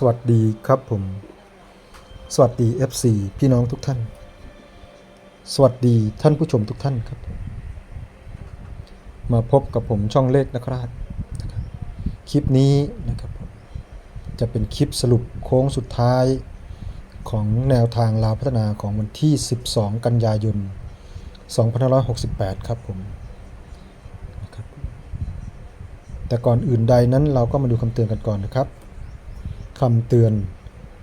สวัสดีครับผม สวัสดี FC พี่น้องทุกท่าน สวัสดีท่านผู้ชมทุกท่านครับ มาพบกับผมช่องเลขนครับนะครับคลิปนี้นะครับ จะเป็นคลิปสรุปโค้งสุดท้ายของแนวทางลาวพัฒนาของวันที่ 12 กันยายน 2568 ครับผมนะครับแต่ก่อนอื่นใดนั้นเราก็มาดูคำเตือนกันก่อนนะครับ คำเตือน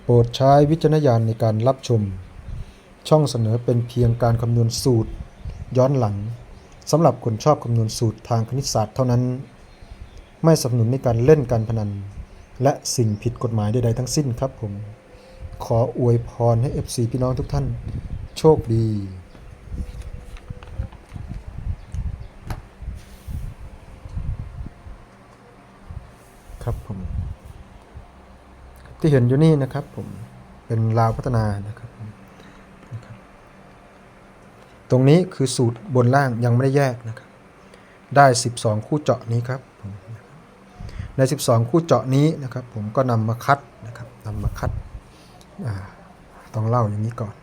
โปรดใช้วิจารณญาณในการรับชม ช่องเสนอเป็นเพียงการคำนวณสูตร ย้อนหลังสำหรับคนชอบคำนวณสูตรทางคณิตศาสตร์เท่านั้น ไม่สนับสนุนในการเล่นการพนัน และสิ่งผิดกฎหมายใดๆทั้งสิ้นครับผม ขออวยพรให้ FC พี่น้องทุกท่าน โชคดี ครับผม ที่เห็นอยู่นี่นะครับผมเป็นลาวพัฒนานะครับตรงนี้คือสูตรบนล่างยังไม่ได้แยกนะครับ ได้ 12 คู่เจาะนี้ครับผมนะครับใน 12 คู่เจาะนี้นะครับ ผมก็นำมาคัดนะครับนำมาคัดต้องเล่าอย่างนี้ก่อน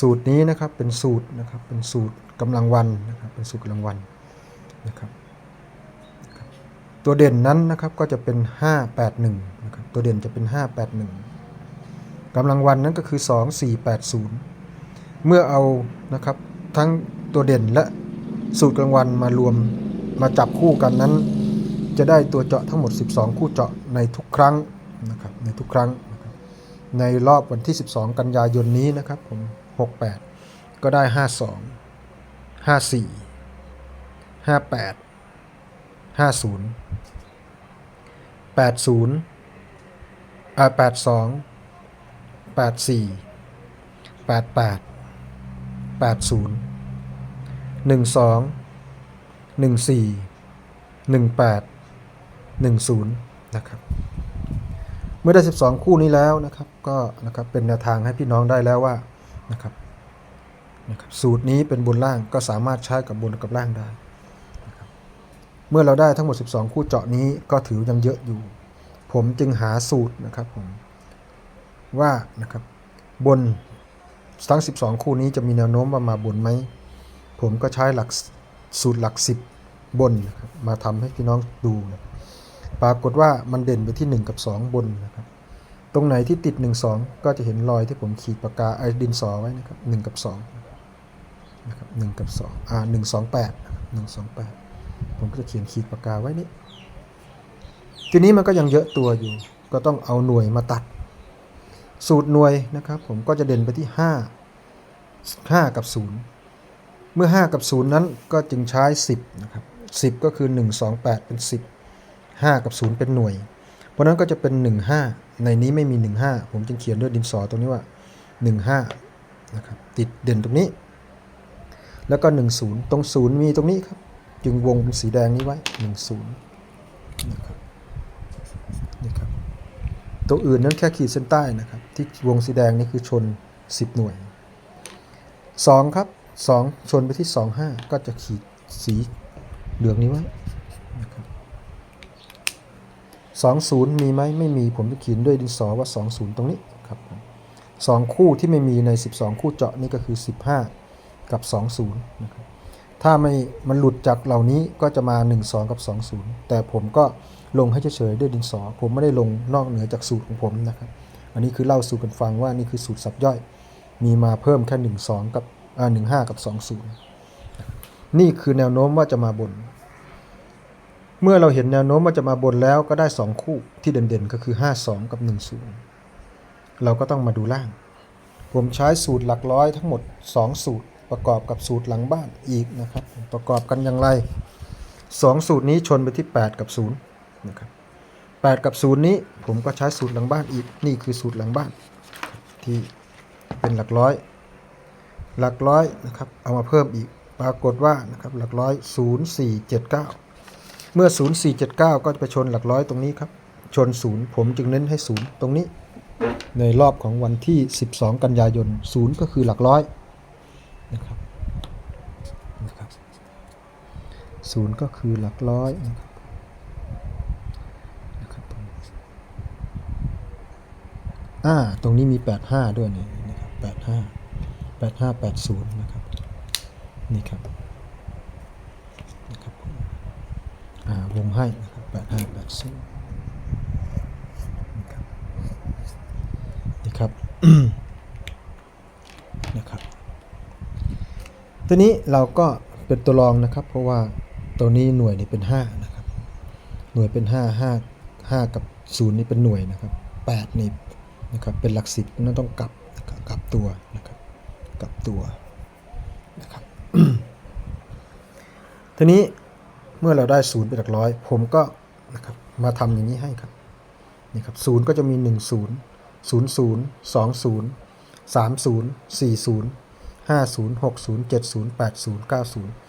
สูตรนี้นะครับเป็นสูตรนะครับเป็นสูตรกำลังวันนะครับเป็นสูตรกำลังวันนะครับตัวเด่นนั้นนะครับก็จะเป็น 581นะ ตัวเด่นจะเป็น 581กำลังวันนั้นก็คือ 2480 เมื่อเอานะครับทั้งตัวเด่นและสูตรกลางวันมารวมมาจับคู่กันนั้น จะได้ตัวเจาะทั้งหมด 12 คู่เจาะในทุกครั้งนะครับในทุกครั้งนในรอบวันที่ 12 กันยายนนี้นะครับผม 68 ก็ได้ 52 54 58 50แปดศูนย์ อ่าแปดสองแปดสี่แปดแปดแปดศูนย์หนึ่งสองหนึ่งสี่หนึ่งแปดหนึ่งศูนย์นะครับ เมื่อได้12คู่นี้แล้วนะครับ ก็นะครับเป็นแนวทางให้พี่น้องได้แล้วว่านะครับนะครับสูตรนี้เป็นบนล่างก็สามารถใช้กับบนกับล่างได้ เมื่อเราได้ทั้งหมด 12 คู่เจาะนี้ก็ถือยังเยอะอยู่ ผมจึงหาสูตรนะครับผมว่านะครับบนทั้ง 12 คู่นี้จะมีแนวโน้มว่ามาบนไหม ผมก็ใช้หลักสูตรหลัก 10 บนนะบมาทำให้พี่น้องดูนะปรากฏว่ามันเด่นไปที่ 1 กับ 2 บนนะครับ ตรงไหนที่ติด 1 2 ก็จะเห็นรอยที่ผมขีดปากกาไอ้ดินสอไว้นะครับ1กับ2นะครับ1กับ2อ่า128นะครับ128 ผมก็จะเขียนขีดปากกาไว้นี่ ทีนี้มันก็ยังเยอะตัวอยู่ ก็ต้องเอาหน่วยมาตัด สูตรหน่วยนะครับ ผมก็จะเด่นไปที่ 5 5 กับ 0 เมื่อ 5 กับ 0 นั้นก็จึงใช้ 10 นะครับ 10 ก็คือ 1 2 8 เป็น 10 5 กับ 0 เป็นหน่วย เพราะนั้นก็จะเป็น 1 5 ในนี้ไม่มี 1 5 ผมจึงเขียนด้วยดินสอตรงนี้ว่า 1 5 นะครับติดเด่นตรงนี้ แล้วก็ 1 0 ตรง 0 มีตรงนี้ครับ จึงวงเป็นสีแดงนี้ไว้ 10นะครับ ตัวอื่นนั้นแค่ขีดเส้นใต้นะครับ ที่วงสีแดงนี่คือชน 10 หน่วย 2 ครับ 2 ชนไปที่ 25 ก็จะขีดสีเหลืองนี้ไว้นะครับ20มีไหมไม่มีผมจะเขียนด้วยดินสอว่า 20 ตรงนี้ครับสองคู่ที่ไม่มีใน 12 คู่เจาะนี่ก็คือ 15 กับ 20นะครับ ถ้าไม่มันหลุดจากเหล่านี้ก็จะมา 1 2 กับ 2 0 แต่ผมก็ลงให้เฉยๆด้วยดินสอ ผมไม่ได้ลงนอกเหนือจากสูตรของผมนะครับ อันนี้คือเล่าสู่กันฟังว่านี่คือสูตรสับย่อย มีมาเพิ่มแค่ 1 2 กับอ่า1 5 กับ 2 0 นี่คือแนวโน้มว่าจะมาบน เมื่อเราเห็นแนวโน้มว่าจะมาบนแล้วก็ได้ 2 คู่ที่เด่นๆ ก็คือ 5 2 กับ 1 0 เราก็ต้องมาดูล่าง ผมใช้สูตรหลักร้อยทั้งหมด 2 สูตร ประกอบกับสูตรหลังบ้านอีกนะครับ ประกอบกันอย่างไร 2 สูตรนี้ชนไปที่ 8 กับ0นะครับ8กับ 0 นี้ผมก็ใช้สูตรหลังบ้านอีกนี่คือสูตรหลังบ้าน ที่เป็นหลักร้อย หลักร้อยนะครับเอามาเพิ่มอีกปรากฏว่านะครับหลักร้อย 0479 เมื่อ 0479 ก็จะไปชนหลักร้อยตรงนี้ครับชน 0 ผมจึงเน้นให้ 0 ตรงนี้ ในรอบของวันที่ 12 กันยายน 0 ก็คือหลักร้อยนะครับนะครับ 0ก็คือหลักร้อยนะครับนะครับผมอ่าตรงนี้มี 85 ด้วยนี่นะครับ85 85 80 นะครับ นี่ครับนะครับอ่าวงให้นะครับ85 80ครับนี่ครับนะครับ ตัวนี้เราก็เป็นตัวรองนะครับ เพราะว่า ตัวนี้หน่วยนี่เป็น5นะครับ หน่วยเป็น 5 5 5 กับ 0 นี่เป็นหน่วยนะครับ8นี่นะครับเป็นหลักสิบนั่นต้องกลับกลับตัวนะครับกลับตัวนะครับทีนี้เมื่อเราได้0เป็นหลักร้อย ผมก็นะครับมาทำอย่างนี้ให้ครับนี่ครับศูนย์ก็จะมี 1 0 0 0 2 0 3 0 4 0 5 0 6 0 7 0 8 0 9 0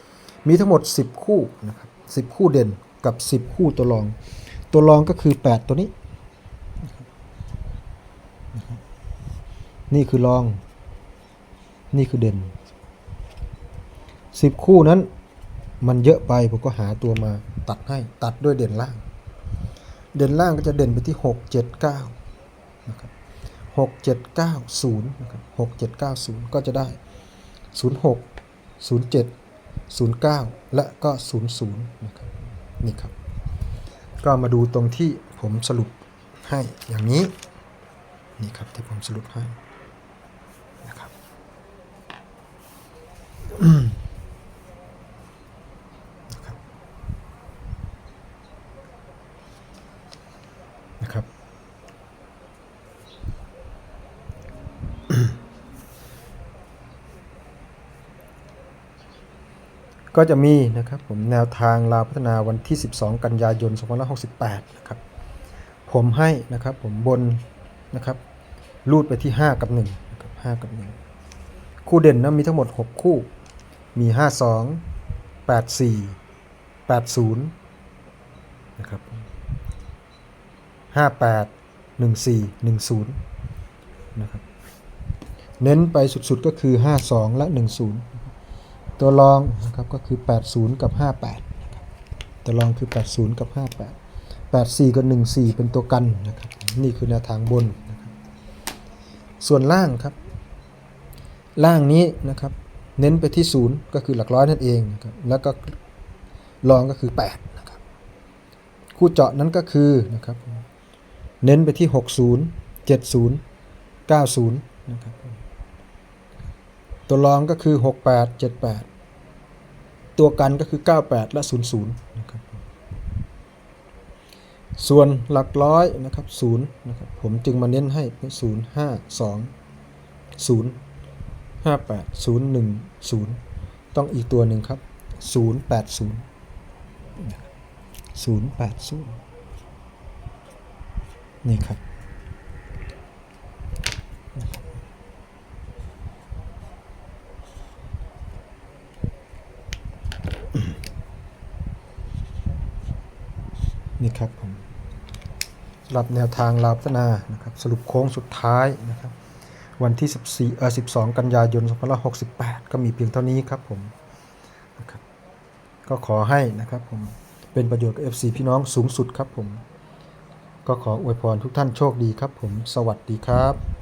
มีทั้งหมด 10 คู่นะครับ10 คู่เด่นกับ 10 คู่ตัวรอง ตัวรองก็คือ 8 ตัวนี้ นี่คือรอง นี่คือเด่น 10 คู่นั้นมันเยอะไปผมก็หาตัวมาตัดให้ตัดด้วยเด่นล่าง เด่นล่างก็จะเด่นไปที่ 6 7 9นะครับ6 7 9 0นะครับ6 7 9 0 ก็จะได้ 06 07 09 และก็ 00 นะครับนี่ครับ ก็มาดูตรงที่ผมสรุปให้อย่างนี้ นี่ครับที่ผมสรุปให้นะครับอืมนะครับนะครับ ก็จะมีนะครับผมแนวทางลาวพัฒนาวันที่ 12 กันยายน 2568 นะครับ ผมให้นะครับผมบนนะครับรูดไปที่ 5 กับ1นะครับ5กับ 1 คู่เด่นนะมีทั้งหมด 6 คู่ มี 52 84 80 นะครับ 58 14 10 นะครับ เน้นไปสุดๆก็คือ 52 และ 10 ตัวรองนะครับก็คือ 80 กับ 58นะครับตัวรองคือ 80 กับ 58 84 กับ 14 เป็นตัวกันนะครับนี่คือแนวทางบนนะครับส่วนล่างครับ ล่างนี้นะครับเน้นไปที่ 0 ก็คือหลักร้อยนั่นเองนะครับแล้วก็รองก็คือ8นะครับคู่เจาะนั้นก็คือนะครับเน้นไปที่ 60 70 90นะครับ ตัวรองก็คือ 68 78 ตัวกันก็คือ 98 และ 00นะครับส่วนหลักร้อยนะครับ0นะครับผมจึงมาเน้นให้เป็น0 5 2 0 5 8 0 1 0 ต้องอีกตัวหนึ่งครับ 0 8 0 0 8 0 นี่ครับ นี่ครับผมสำห รับแนวทางลาวพัฒนานะครับสรุปโค้งสุดท้ายนะครับวันที่ 14เอ่อ12 กันยายน2568 ก็มีเพียงเท่านี้ครับผมนะครับก็ขอให้นะครับผมเป็นประโยชน์กับ FC พี่น้องสูงสุดครับผม ก็ขออวยพรทุกท่านโชคดีครับผม สวัสดีครับ